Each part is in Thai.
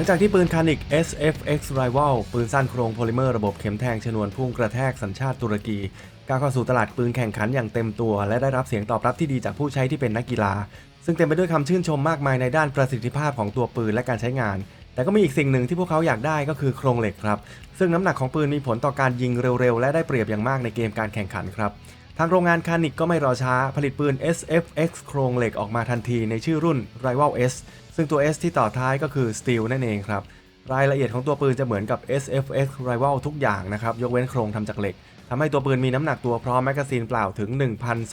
ลังจากที่ปืนคานิก SFX Rival ปืนสั้นโครงโพลิเมอร์ระบบเข็มแทงชนวนพุ่งกระแทกสัญชาติตุรกีก้าวเข้าสู่ตลาดปืนแข่งขันอย่างเต็มตัว และได้รับเสียงตอบรับที่ดีจากผู้ใช้ที่เป็นนักกีฬา ซึ่งเต็มไปด้วยคำชื่นชมมากมายในด้านประสิทธิภาพของตัวปืนและการใช้งาน แต่ก็มีอีกสิ่งหนึ่งที่พวกเขาอยากได้ก็คือโครงเหล็กครับ ซึ่งน้ำหนักของปืนมีผลต่อการยิงเร็วๆ และได้เปรียบอย่างมากในเกมการแข่งขันครับ ทางโรงงานคานิกก็ไม่รอช้าผลิตปืน SFX โครงเหล็กออกมาทันทีในชื่อรุ่น Rival S ซึ่งตัว S ที่ต่อท้ายก็คือ Steel นั่นเองครับ รายละเอียดของตัวปืนจะเหมือนกับ SFX Rival ทุกอย่างนะครับ ยกเว้นโครงทำจากเหล็กทำให้ตัวปืนมีน้ำหนักตัวพร้อมแมกกาซีนเปล่าถึง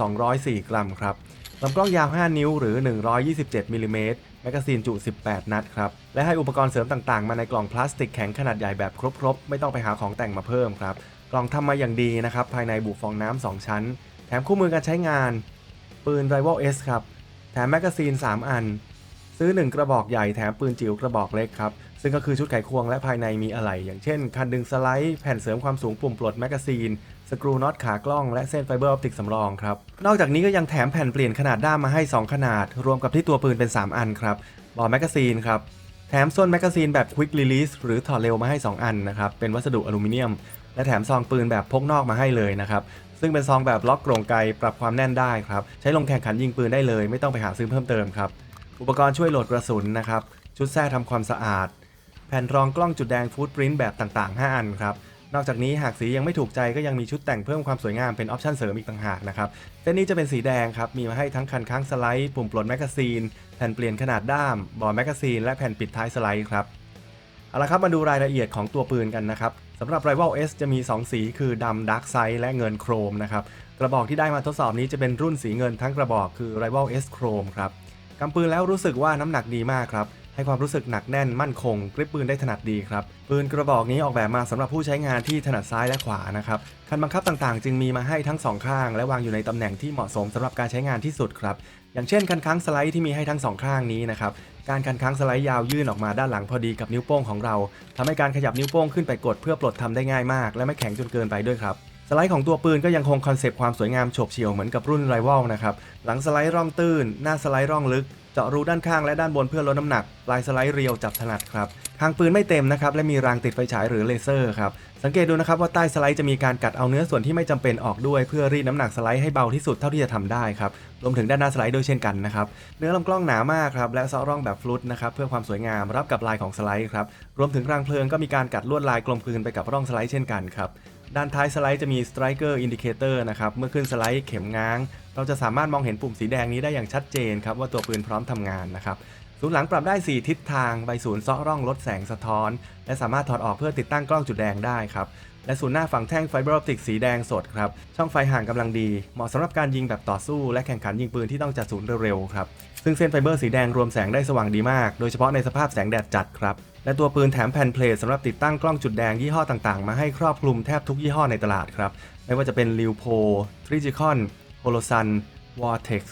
1,204 กรัมครับลำกล้องยาว 5 นิ้วหรือ 127มิลลิเมตรแมกกาซีนจุ 18 นัดครับ และให้อุปกรณ์เสริมต่างๆ มาในกล่องพลาสติกแข็งขนาดใหญ่แบบครบๆ ไม่ต้องไปหาของแต่งมาเพิ่มครับ กล่องทำมาอย่างดีนะครับ ภายในบุฟองน้ำ2ชั้น แถมคู่มือการใช้งาน ปืน Rival S ครับ แถมแมกกาซีน 3 อัน ซื้อ 1 กระบอกใหญ่แถมปืนจิ๋วกระบอกเล็กครับ ซึ่งก็คือชุดไขควงและภายในมีอะไหล่อย่างเช่น คันดึงสไลด์ แผ่นเสริมความสูงปุ่มปลดแมกกาซีน สกรูน็อตขากล้อง และเส้นไฟเบอร์ออปติกสำรองครับ นอกจากนี้ก็ยังแถมแผ่นเปลี่ยนขนาดด้ามมาให้ 2 ขนาด รวมกับที่ตัวปืนเป็น 3 อันครับบอแมกกาซีนครับแถมส้นแมกกาซีนแบบ Quick Release หรือถอดเร็วมาให้ 2 อันนะครับเป็นวัสดุอลูมิเนียม และแถมซองปืนแบบพกนอกมาให้เลยนะครับ ซึ่งเป็นซองแบบล็อกโกรงไกลปรับความแน่นได้ครับ ใช้ลงแข่งขันยิงปืนได้เลย ไม่ต้องไปหาซื้อเพิ่มเติมครับ อุปกรณ์ช่วยโหลดกระสุนนะครับ ชุดแท้ทำความสะอาด แผ่นรองกล้องจุดแดงฟูดปรินต์แบบต่าง ๆ 5 อันครับ นอกจากนี้หากสียังไม่ถูกใจก็ยังมีชุดแต่งเพิ่มความสวยงามเป็นออปชั่นเสริมอีกต่างหากนะครับ เส้นนี้จะเป็นสีแดงครับ มีมาให้ทั้งคันค้างสไลด์ ปุ่มปลดแมกกาซีน แผ่นเปลี่ยนขนาดด้าม บอร์แมกกาซีน และแผ่นปิดท้ายสไลด์ครับเอาละครับมาดูรายละเอียดของตัวปืนกันนะครับ สำหรับ Rival S จะมี 2 สีคือดำ Dark Side และเงินโครมนะครับ กระบอกที่ได้มาทดสอบนี้จะเป็นรุ่นสีเงินทั้งกระบอกคือ Rival S Chrome ครับกำปืนแล้วรู้สึกว่าน้ำหนักดีมากครับให้ความรู้สึกหนักแน่นมั่นคงกริปปืนได้ถนัดดีครับ ปืนกระบอกนี้ออกแบบมาสำหรับผู้ใช้งานที่ถนัดซ้ายและขวานะครับ คันบังคับต่างๆ จึงมีมาให้ทั้งสองข้าง และวางอยู่ในตำแหน่งที่เหมาะสมสำหรับการใช้งานที่สุดครับ อย่างเช่นคันค้างสไลด์ที่มีให้ทั้งสองข้างนี้นะครับ การคันค้างสไลด์ยาวยื่นออกมาด้านหลังพอดีกับนิ้วโป้งของเราทำให้การขยับนิ้วโป้งขึ้นไปกดเพื่อปลดทำได้ง่ายมาก และไม่แข็งจนเกินไปด้วยครับสไลด์ของตัวปืนก็ยังคงคอนเซปต์ความสวยงามโฉบเฉี่ยวเหมือนกับรุ่นไรวัลนะครับ หลังสไลด์ร่องตื้น หน้าสไลด์ร่องลึก เจาะรูด้านข้างและด้านบนเพื่อลดน้ำหนัก ปลายสไลด์เรียวจับถนัดครับทางปืนไม่เต็มนะครับและมีรางติดไฟฉายหรือเลเซอร์ครับสังเกตดูนะครับว่าใต้สไลด์จะมีการกัดเอาเนื้อส่วนที่ไม่จำเป็นออกด้วย เพื่อรีดน้ำหนักสไลด์ให้เบาที่สุดเท่าที่จะทำได้ครับรวมถึงด้านหน้าสไลด์ด้วยเช่นกันนะครับเนื้อลำกล้องหนามากครับและเซาะร่องแบบฟลุตนะครับเพื่อความสวยงามรับกับลายของสไลด์ครับรวมถึงรางเพลิงก็มีการกัดลวดลายกลมกลืนไปกับร่องสไลด์เช่นกันครับ ด้านท้ายสไลด์จะมี Striker Indicator นะครับ เมื่อขึ้นสไลด์เข็มง้าง เราจะสามารถมองเห็นปุ่มสีแดงนี้ได้อย่างชัดเจนครับว่าตัวปืนพร้อมทำงานนะครับ ศูนย์หลังปรับได้ 4 ทิศทางใบศูนย์เซาะร่องลดแสงสะท้อน และสามารถถอดออกเพื่อติดตั้งกล้องจุดแดงได้ครับ และศูนย์หน้าฝั่งแท่งไฟเบอร์ออปติกสีแดงสดครับ ช่องไฟห่างกำลังดี เหมาะสำหรับการยิงแบบต่อสู้ และแข่งขันยิงปืนที่ต้องจัดศูนย์เร็วๆครับ ซึ่งเส้นไฟเบอร์สีแดงรวมแสงได้สว่างดีมาก โดยเฉพาะในสภาพแสงแดดจัดครับ และตัวปืนแถมแผ่นเพลทสำหรับติดตั้งกล้องจุดแดงยี่ห้อต่างๆ มาให้ครอบคลุมแทบทุกยี่ห้อในตลาดครับ ไม่ว่าจะเป็น l i u p o t r i g i c o n Holosun Vortex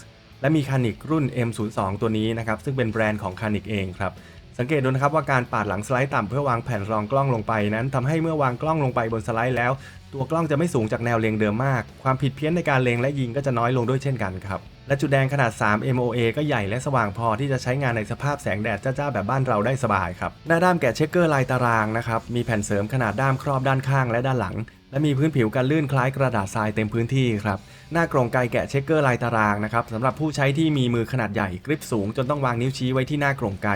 และมีคานิกรุ่น M02 ตัวนี้นะครับซึ่งเป็นแบรนด์ของคานิกเองครับสังเกตดูนะครับว่าการปาดหลังสไลด์ต่ำเพื่อวางแผ่นรองกล้องลงไปนั้นทำให้เมื่อวางกล้องลงไปบนสไลด์แล้ว ตัวกล้องจะไม่สูงจากแนวเลงเดิมมาก ความผิดเพี้ยนในการเล็งและยิงก็จะน้อยลงด้วยเช่นกันครับ และจุดแดงขนาด 3 MOA ก็ใหญ่และสว่างพอที่จะใช้งานในสภาพแสงแดดจ้าๆแบบบ้านเราได้สบายครับ หน้าด้ามแกะเช็คเกอร์ลายตารางนะครับ มีแผ่นเสริมขนาดด้ามครอบด้านข้างและด้านหลัง และมีพื้นผิวกันลื่นคล้ายกระดาษทรายเต็มพื้นที่ครับ หน้ากรงไกแกะเช็คเกอร์ลายตารางนะครับสำหรับผู้ใช้ที่มีมือขนาดใหญ่กริปสูงจนต้องวางนิ้วชี้ไว้ที่หน้ากรงไก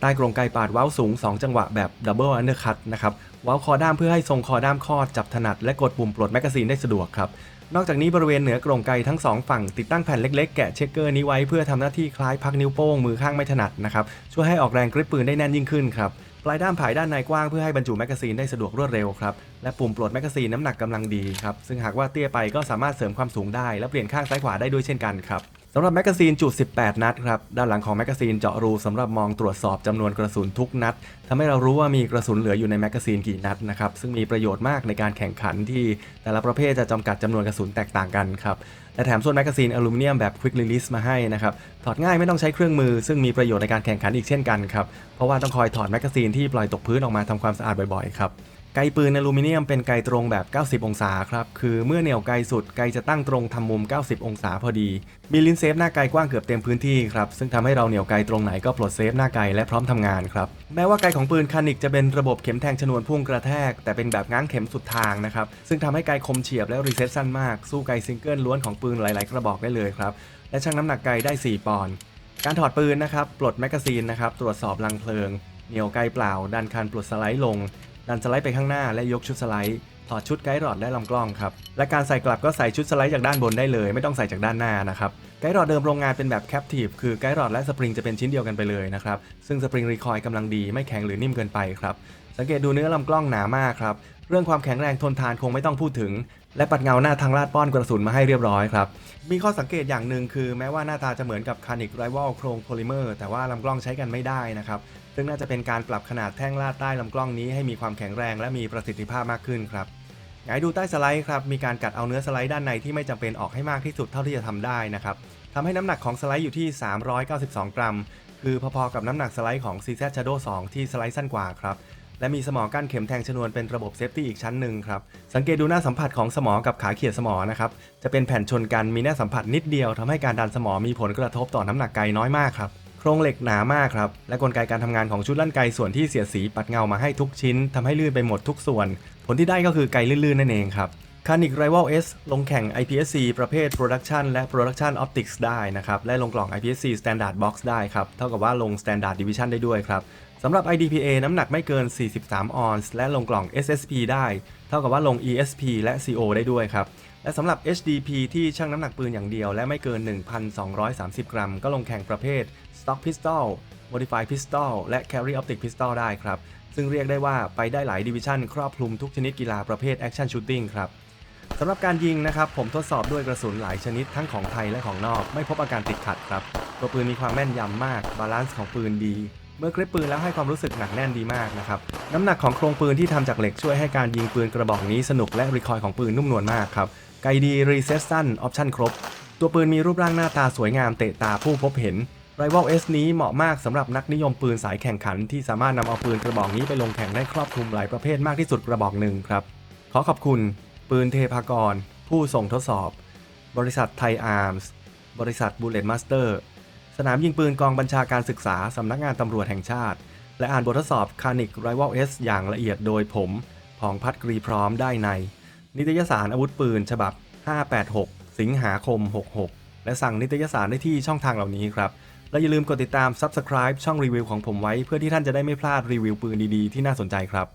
ใต้กรงไกปาดเว้าสูง 2 จังหวะแบบดับเบิลอันเดอร์คัตนะครับเว้าคอด้ามเพื่อให้ทรงคอด้ามคอดจับถนัดและกดปุ่มปลดแมกกาซีนได้สะดวกครับนอกจากนี้บริเวณเหนือกรงไกทั้งสองฝั่งติดตั้งแผ่นเล็กๆ แกะเช็คเกอร์นี้ไว้เพื่อทำหน้าที่คล้ายพักนิ้วโป้งมือข้างไม่ถนัดนะครับช่วยให้ออกแรงกริปปืนได้แน่นยิ่งขึ้นครับปลายด้ามผายด้านในกว้างเพื่อให้บรรจุแมกกาซีนได้สะดวกรวดเร็วครับและปุ่มปลดแมกกาซีนน้ำหนักกำลังดีครับซึ่งหากว่าเตี้ยไปก็สามารถเสริมความสูงได้ และเปลี่ยนข้างซ้ายขวาได้ด้วยเช่นกันครับ สำหรับแมกกาซีนจุด 18 นัดครับ ด้านหลังของแมกกาซีนเจาะรูสำหรับมองตรวจสอบจำนวนกระสุนทุกนัดทำให้เรารู้ว่ามีกระสุนเหลืออยู่ในแมกกาซีนกี่นัดนะครับ ซึ่งมีประโยชน์มากในการแข่งขันที่แต่ละประเภทจะจำกัดจำนวนกระสุนแตกต่างกันครับและแถมส่วนแมกกาซีนอลูมิเนียมแบบ Quick Release มาให้นะครับ ถอดง่ายไม่ต้องใช้เครื่องมือ ซึ่งมีประโยชน์ในการแข่งขันอีกเช่นกันครับ เพราะว่าต้องคอยถอดแมกกาซีนที่ปล่อยตกพื้นออกมาทำความสะอาดบ่อยๆครับ ไกปืนอลูมิเนียมเป็นไกตรงแบบ 90 องศาครับ คือเมื่อเหนี่ยวไกสุดไกจะตั้งตรงทำมุม 90 องศาพอดี มีลิ้นเซฟหน้าไกกว้างเกือบเต็มพื้นที่ครับ ซึ่งทำให้เราเหนี่ยวไกตรงไหนก็ปลดเซฟหน้าไกและพร้อมทำงานครับ แม้ว่าไกของปืนคานิกจะเป็นระบบเข็มแทงชนวนพุ่งกระแทก แต่เป็นแบบง้างเข็มสุดทางนะครับ ซึ่งทำให้ไกคมเฉียบและรีเซ็ตสั้นมาก สู้ไกซิงเกิลล้วนของปืนหลาย ๆ กระบอกได้เลยครับ และชั่งน้ำหนักไกได้ 4 ปอนด์ การถอดปืนนะครับ ปลดแมกกาซีนนะครับ ตรวจสอบลังเพลิง เหนี่ยวไกเปล่า ดันคันปลดสไลด์ลง ดันสไลด์ไปข้างหน้าและยกชุดสไลด์ถอดชุดไกด์รอดและลำกล้องครับ และการใส่กลับก็ใส่ชุดสไลด์จากด้านบนได้เลย ไม่ต้องใส่จากด้านหน้านะครับ ไกด์รอดเดิมโรงงานเป็นแบบแคปทีฟคือไกด์รอดและสปริงจะเป็นชิ้นเดียวกันไปเลยนะครับ ซึ่งสปริงรีคอยล์กำลังดีไม่แข็งหรือนิ่มเกินไปครับ สังเกตดูเนื้อลำกล้องหนามากครับ เรื่องความแข็งแรงทนทานคงไม่ต้องพูดถึง และปัดเงาหน้าทางลาดป้อนกระสุนมาให้เรียบร้อยครับ มีข้อสังเกตอย่างหนึ่งคือแม้ว่าหน้าตาจะเหมือนกับคานิกไรวัลโครงโพลิเมอร์แต่ว่าลำกล้องใช้กันไม่ได้นะครับ ซึ่งน่าจะเป็นการปรับขนาดแท่งลาดใต้ลำกล้องนี้ให้มีความแข็งแรงและมีประสิทธิภาพมากขึ้นครับไงายดูใต้สไลด์ครับมีการกัดเอาเนื้อสไลด์ด้านในที่ไม่จำเป็นออกให้มากที่สุดเท่าที่จะทำได้นะครับทำให้น้ำหนักของสไลด์อยู่ที่ 392 กรัม คือพอๆกับน้ำหนักสไลด์ของ CZ Shadow 2 ที่สไลด์สั้นกว่าครับ และมีสมอกั้นเข็มแทงชนวนเป็นระบบเซฟตี้อีกชั้นหนึ่งครับ สังเกตดูหน้าสัมผัสของสมอกับขาเขียดสมอนะครับ จะเป็นแผ่นชนกันมีหน้าสัมผัสนิดเดียวทำให้การดันสมอมีผลกระทบต่อน้ำหนักไกน้อยมากครับ โครงเหล็กหนามากครับ และกลไกการทำงานของชุดลั่นไกส่วนที่เสียดสีปัดเงามาให้ทุกชิ้นทำให้ลื่นไปหมดทุกส่วน ผลที่ได้ก็คือไกลื่นๆนั่นเองครับ c a n i c Rival S ลงแข่ง IPSC ประเภท Production และ Production Optics ได้นะครับ และลงกล่อง IPSC Standard Box ได้ครับ เท่ากับว่าลง Standard Division ได้ด้วยครับสำหรับ IDPA น้ำหนักไม่เกิน 43 ออนซ์และลงกล่อง SSP ได้ เท่ากับว่าลง ESP และ CO ได้ด้วยครับ และสำหรับ HDP ที่ชั่งน้ำหนักปืนอย่างเดียว และไม่เกิน 1,230 กรัม ก็ลงแข่งประเภท Stock Pistol Modified Pistol และ Carry Optic Pistol ได้ครับ ซึ่งเรียกได้ว่าไปได้หลายดิวิชั่นครอบคลุมทุกชนิดกีฬาประเภท Action Shooting ครับ สำหรับการยิงนะครับผมทดสอบด้วยกระสุนหลายชนิดทั้งของไทยและของนอก ไม่พบอาการติดขัดครับตัวปืนมีความแม่นยำมาก บาลานซ์ของปืนดี เมื่อคลิปปืนแล้วให้ความรู้สึกหนักแน่นดีมากนะครับน้ำหนักของโครงปืนที่ทำจากเหล็กช่วยให้การยิงปืนกระบอกนี้สนุกและรีคอยล์ของปืนนุ่มนวลมากครับไกลดีรีเซสสั้นออปชั่นครบ ตัวปืนมีรูปร่างหน้าตาสวยงามเตะตาผู้พบเห็น Rival S นี้เหมาะมากสำหรับนักนิยมปืนสายแข่งขัน ที่สามารถนำเอาปืนกระบอกนี้ไปลงแข่งได้ครอบคลุมหลายประเภทมากที่สุดกระบอกหนึ่งครับขอขอบคุณ ปืนเทพากร ผู้ส่งทดสอบ บริษัทไทยอาร์มส์บริษัทบูเลตมาสเตอร์ สนามยิงปืนกองบัญชาการศึกษา สำนักงานตำรวจแห่งชาติ และอ่านบททดสอบคานิกไรวัลเอสอย่างละเอียดโดยผมผองพัดกรีพร้อมได้ใน นิตยสารอาวุธปืนฉบับ 586 สิงหาคม 66 และสั่งนิตยสารได้ที่ช่องทางเหล่านี้ครับ และอย่าลืมกดติดตาม Subscribe ช่องรีวิวของผมไว้ เพื่อที่ท่านจะได้ไม่พลาดรีวิวปืนดีๆ ที่น่าสนใจครับ